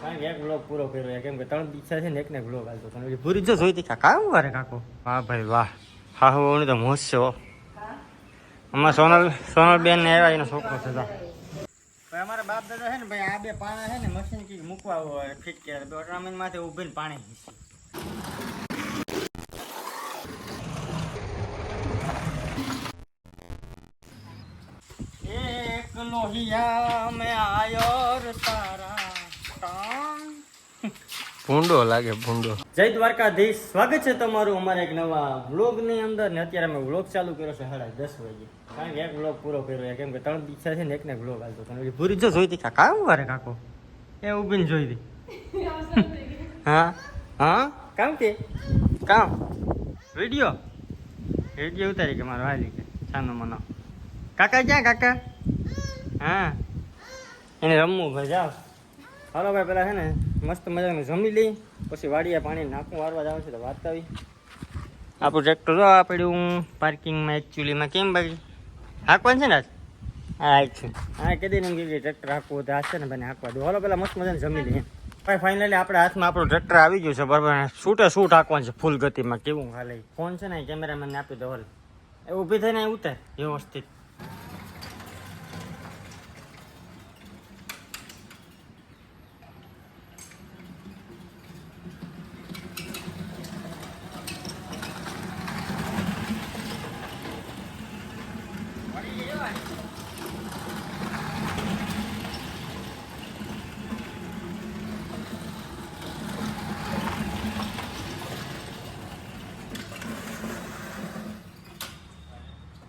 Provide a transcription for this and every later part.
કારણ કે એક બ્લોગ પૂરો કર્યો. કેમ કે ત્રણ દીક્ષા છે ને એકને બ્લોગ આવતો હતો પૂરી જો જોઈ હતી કાકા વારે કાકો? વાહ ભાઈ વાહ. હા હું તો મોજ છે અમારા સોનલ સોનલ બેન ને આવ્યા એનો છોકરો છે ભાઈ અમારા બાપ દાદા છે ને ભાઈ આ બે પાણા છે ને મશીન કી મૂકવા હોય ફિટ કે ઓટોમેન માથે ઊભીને પાણી. એક લોહિયા મેં આયો રે તારા ટાંગ. ભૂંડો લાગે, ભૂંડો. જય દ્વારકાધીશ. સ્વાગત છે તમારું અમારા એક નવા વ્લોગની અંદર. ને અત્યારે અમે વ્લોગ ચાલુ કર્યો છે સાડા દસ વાગે. કારણ કે એક વ્લોગ પૂરો કર્યો. કેમ કે ત્રણ દિવસ છે ને એકને વ્લોગ આવતો હતો. એટલે પૂરી જો જોઈ હતી. કાકા કામ વારે કાકો? એ ઊભીને જોઈ હતી. હા? હા? કામ કે? કામ? વીડિયો? વીડિયો ઉતારી કે મારો હાલી કે, છાનો મનો. કાકા, ક્યાં કાકા? હા? એને રમવું ભાઈ જાઓ. હાલો ભાઈ, પેલા છે ને મસ્ત મજાનું જમી લઈ, પછી વાડીએ પાણી નાખું, વારવા જાવ છે તો વાત આવી. આપણું ટ્રેક્ટર જો આ પડ્યું પાર્કિંગમાં એકચ્યુઅલીમાં કેમ ભાઈ? હાંકવાનું છે ને આજ? હા છે. હા કીધી ને એમ કે ટ્રેક્ટર હાંકવું તો છે ને ભાઈ, હાંકવા દો. હાલો પેલા મસ્ત મજાનું જમી લઈએ. ભાઈ ફાઇનલી આપણા હાથમાં આપણું ટ્રેક્ટર આવી ગયું છે, બરાબર? શૂટે શૂટ હાંકવાનું છે ફૂલ ગતિમાં. કેવું હાલે? ફોન છે ને કેમેરામેનને આપી દો હાલ. એ ઊભી થઈને ઉતાર, વ્યવસ્થિત.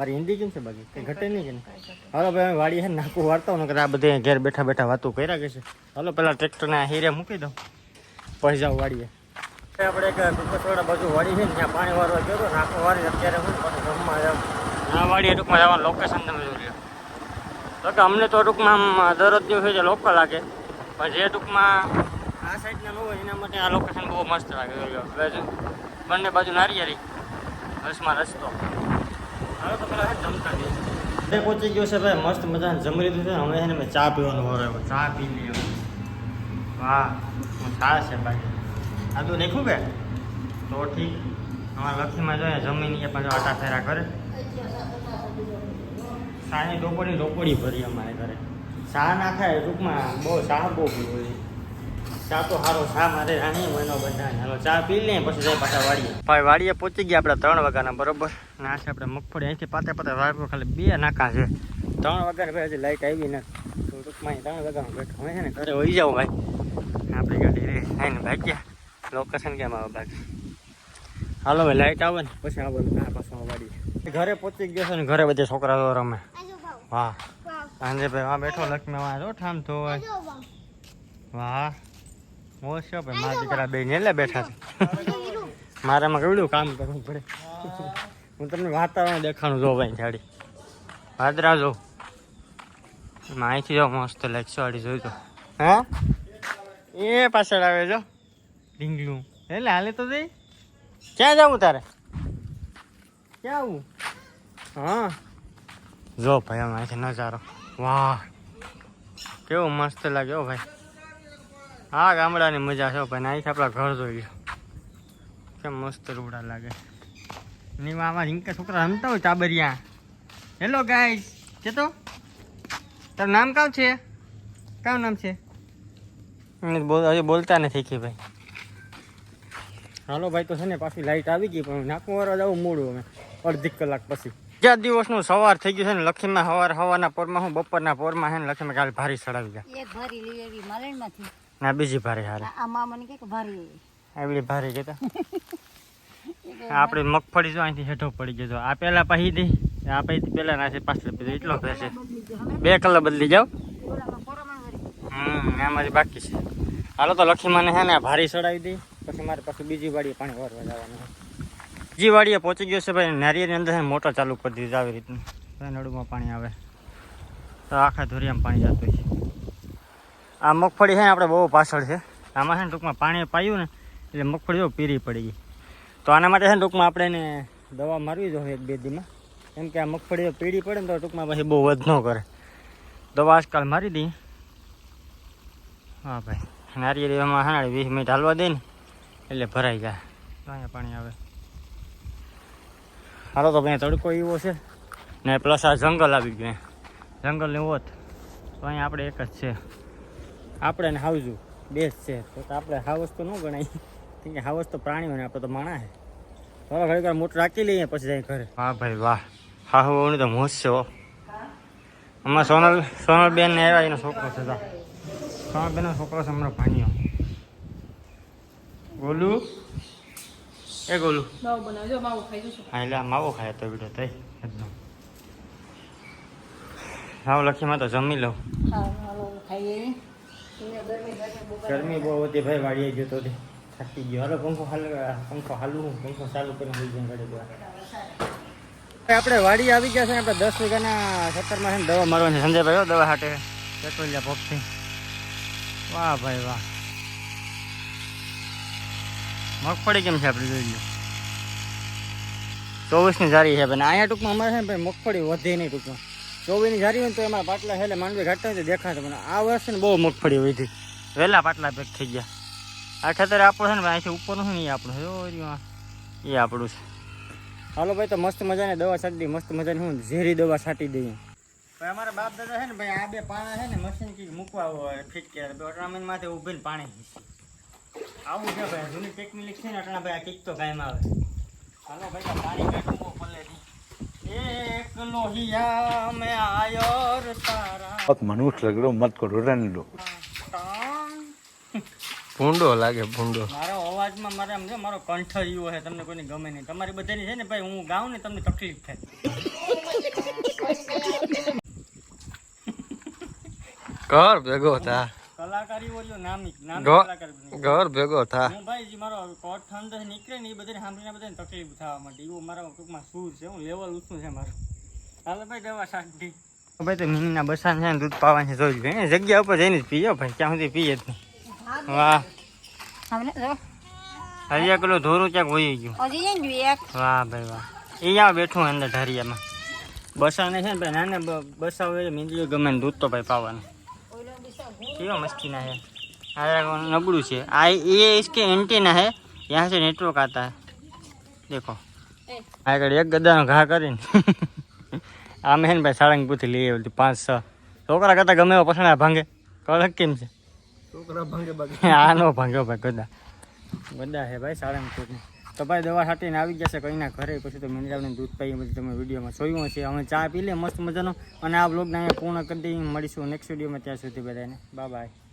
મારી હિન્દી કેમ છે બાકી? કઈ ઘટે નહીં કે હાલો ભાઈ વાડી હે ને નાખું વાર્તા ને આ બધે ઘેર બેઠા બેઠા વાતો કર્યા કે છે. હાલો પેલા ટ્રેક્ટરને હીરે મૂકી દઉં. પછી જાઉં વાડીએ. આપણે એક કુકસવાડા બાજુ વાડી છે ને ત્યાં પાણી વારવા ગયો હતો નાખું વાળી અત્યારે હું જમવા જાઉં. આ વાડીએ ટૂંકમાં જવાનું લોકેશન તમે જોઈ લો તો કે અમને તો ટૂંકમાં દરરોજ દિવસે જે લોકલ લાગે પણ જે ટૂંકમાં આ સાઈડના ન હોય એના માટે આ લોકેશન બહુ મસ્ત લાગે બંને બાજુ નારિયેરી બસમાં રસ્તો. તે પહોંચી ગયો છે ભાઈ, મસ્ત મજાનું જમી લીધું છે હવે એને મેં ચા પીવાનું હવે ચા પી લઈએ. વાહ ચા છે બાકી તું નાખ્યું કે તો ઠીક. અમારા લક્ષ્મીમાં જોઈએ જમીન એ પાછો આટા ફેરા કરે. શાની રોપડી રોપડી ભરી અમારે ઘરે. ચા ના ખાય, ટૂંકમાં બહુ ચા બહુ પીવું ચા તો સારો ચા મારે રાણી મહિનો બધા હાલો ચા પી લે પછી જાય પાછા વાડીએ. ભાઈ વાડીએ પહોંચી ગયા આપણે ત્રણ વાગ્યાના બરોબર? ના છે આપણે મગફળી. અહીંથી પાતે પાતે વાળો ખાલી બે નાકા છે. ત્રણ વાગ્યા ભાઈ હજી લાઇટ આવી તો ટૂંકમાં ત્રણ વાગ્યાનો બેઠો હોય છે ને ઘરે વહી જાવ ભાઈ. આપણી ગાડી રે. આવીને ભાગ્યા. લોકેશન કેમ આવે બાકી? હાલો ભાઈ લાઇટ આવે ને પછી આવે આ વાડીએ. ઘરે પહોંચી ગયો છે ને ઘરે બધા છોકરાઓ રમે. વાહ. સાંજે ભાઈ વાહ બેઠો લક્ષ્મી વાહ જો ઠામ તો વાહ. છે ભાઈ મારા દીકરા બે. ને બેઠા છે. મારામાં કેવડું કામ કરવું પડે? હું તમને વાતાવરણ દેખાણું જો ભાઈ જાડી. ભાદરા જો. અહીંથી જો મસ્ત લેક્સો વાળી જોઈ તો. હા? એ પાછળ આવે જો. ઢીંગલું. એટલે હાલે તો જઈ. ક્યાં જવું તારે? ક્યાં આવું? હા. જો ભાઈ અહીંથી નજારો. વાહ. કેવો મસ્ત લાગ્યો ભાઈ. હા ગામડાની મજા છે ભાઈ. અહીંથી આપણા ઘર જોઈ લો કેમ મસ્ત રૂડા લાગે. નીવા મામા હિંકા છોકરા રમતા હોય ચાબરિયા. હેલો ગાઈસ કે તો? તારું નામ કાવ છે? કામ નામ છે? હજી બોલતા નથી કે ભાઈ. હાલો ભાઈ તો છે ને પાછી લાઈટ આવી ગઈ પણ નાખું જ જવું મોડું અમે અડધી કલાક પછી. જ્યાં દિવસનું સવાર થઈ ગયું છે ને લખીમાં સવાર સવારના પોરમાં હું બપોરના પોરમાં છે ને લખીમાં કાલે ભારી ચડાવી ગયા એક ભારી લઈ આવી માલણમાંથી. ના બીજી ભારી હારે. આ મામાને કે કે ભારી. કહેતા આપણે મગફળી જો અહીંથી હેઠો પડી ગયો આ પેલા પાહી દે આ પછી પેલા ના છે પાછળ પછી એટલો થશે બે કલર બદલી જાવ હમ આમાંથી બાકી છે. હાલો તો લખીમાને હે ને ભારી ચડાવી દઈ. પછી મારે પાછું બીજી વાડીએ પાણી ભરવા જવાનું બીજી વાડીએ પહોંચી ગયો છે ભાઈ. નારિયેળની અંદર મોટર ચાલુ કરી દીધી આવી રીતનું. નળુમાં પાણી આવે. તો આખા ધોરિયામાં પાણી જતું છે. આ મગફળી છે ને આપણે બહુ પાછળ છે. આમાં છે ને ટૂંકમાં પાણી પાયું ને, એટલે મગફળી જો પીરી પડી ગઈ. તો આના માટે છે ને ટૂંકમાં આપણે એને દવા મારવી જોઈએ એક બે દીમાં. કેમ કે આ મગફળી પીળી પડે ને તો ટૂંકમાં પછી બહુ વધ ન કરે. દવા આજકાલ મારી દઈએ હા ભાઈ, નારિયેળ એમાં હા વીસ મિનિટ હાલવા દે ને, એટલે ભરાઈ જાય. અહીંયા પાણી આવે. હાલો તો ભાઈ, તડકો એવો છે. ને પ્લસ આ જંગલ આવી ગયું જંગલની ઓત. તો અહીંયા આપણે એક જ છે. આપણે ને હાવજું બેસ છે. તો આપણે હાવસ તો ન ગણાય. કેમ કે હાવસ તો પ્રાણીઓ ને આપણે તો માણા છે ચાલો ઘડીક વાર મોટર રાખી લઈએ પછી જાય ઘરે. વાહ ભાઈ વાહ. હા હું તો મોજ છે હો. હમણાં સોનલ સોનલ બેન ને આવ્યા એનો છોકરો છે તો. સોનલ બેનનો છોકરો છે હમણાં ભાણ્યો ગોલુ? એ ગોલુ. માવો બનાવજો માવો ખાઈ જશું. હા એટલે આ માવો ખાય તો બીડો થઈ એકદમ હાવ લખીમાં તો જમી લઉં. હા હાલો ખાઈએ. ગરમી બહુ હતી ભાઈ, વાડીએ ગયો તો થાકી ગયો. હાલો, પંખો હાલ, પંખો હાલું, પંખો ચાલુ કરીને હોઈ જાય ઘડી વાર આપણે વાડી આવી ગયા છે આપણે દસ વીઘાના સત્તરમાં છે ને દવા મારવાની છે. સંજયભાઈ દવા હાટે. પેટ્રોલિયા પંપથી વાહ ભાઈ, વાહ. મગફળી કેમ છે આપણે જોઈ લો ચોવીસની જારી છે ભાઈ. અહીંયા ટૂંકમાં અમારે છે ને ભાઈ, મગફળી વધે નહીં ટૂંકમાં. ચોવીસની જારી હોય તો એમાં પાટલા હેલે માંડવી ઘાટતા હોય તો દેખાશે. પણ આ વર્ષે બહુ મગફળી વધી. વહેલા પાટલા પેક થઈ ગયા. આ ખેતર આપણું છે ને ભાઈ અહીંથી ઉપરનું છે ને આપણું છે. એ આપણું છે. હાલો ભાઈ તો મસ્ત મજાની દવા છાંટી દઈ મસ્ત મજાની હું ઝેરી દવા છાંટી દઈએ. અમારા બાપ દાદા છે ને ભાઈ આ બે પાણા છે ને મશીન કીક મૂકવા હોય ફિટ કે તો અટણામીન માથે ઊભીને પાણી હિસી આવું છે ભાઈ જૂની ટેકનિક છે ને અટણા ભાઈ આ કીક તો કાયમ આવે. હાલો ભાઈ તો પાણી કાઢવું પલ્લે એક લોહિયા મેં આયો તારા. મનુષ્ય લગડો મત કરો રન લો ભૂંડો લાગે ભૂંડો. મારો અવાજમાં મારે એમ છે મારો કંઠ એવો છે તમને કોઈને ગમે નહીં. તમારી બધાની છે ને ભાઈ હું ગાઉં ને તમને તકલીફ થાય. ઘર ભેગો થા. કલાકારી ઓલ્યો નામી નામી કલાકાર ઘર ભેગો થા. હું ભાઈ જે મારો કોટ ઠંડ નીકળે ને એ બધાને સાંભળીને બધાને તકલીફ થવા માટે એવું મારો ટૂંકમાં સૂર છે હું લેવલ ઊંચું છે મારું. હાલો ભાઈ દવા શાંતિ ભાઈ તો મિનીના બસાન છે દૂધ પાવાની છે જોઈ લો. જગ્યા ઉપર જઈને જ પીજો ભાઈ ક્યાં સુધી પીએ જ નહીં. વાહ આપણે જો હજી એક પેલું ધોરું ક્યાંક વહી ગયું હજી જઈને જોઈએ એક વાહ ભાઈ વાહ એ અહીંયા બેઠું અંદર ઢારિયામાં બસાને છે ને ભાઈ નાના બ- બસા હોય મીંદડીઓ ગમે ને દૂધ તો ભાઈ પાવાનું કેવો મસ્તીના है આ નબળું છે આ ये इसके एंटीना है यहाँ से नेटवर्क आता है देखो આ આગળ એક ગદાનો ઘા કરીને આમે છે ને ભાઈ સાળંગપુરથી લઈ આવ્યું હતું પાંચ છ છોકરા કરતા ગમે એવો પસંદ ભાંગે કડક કેમ છે છોકરા ભાંગ્યો ભાઈ સાળંગપુરની તો ભાઈ દવા છાંટીને આવી ગયા છે કઈના ઘરે, પછી તો મિનરાવને દૂધ પાઈ બધું તમે વિડીયોમાં જોયું હશે. અમે ચા પી લે, મસ્ત મજાનો. અને આ બ્લોગને અહીંયા પૂર્ણ કરી મળીશું નેક્સ્ટ વિડીયોમાં ત્યાં સુધી બધાને. Bye bye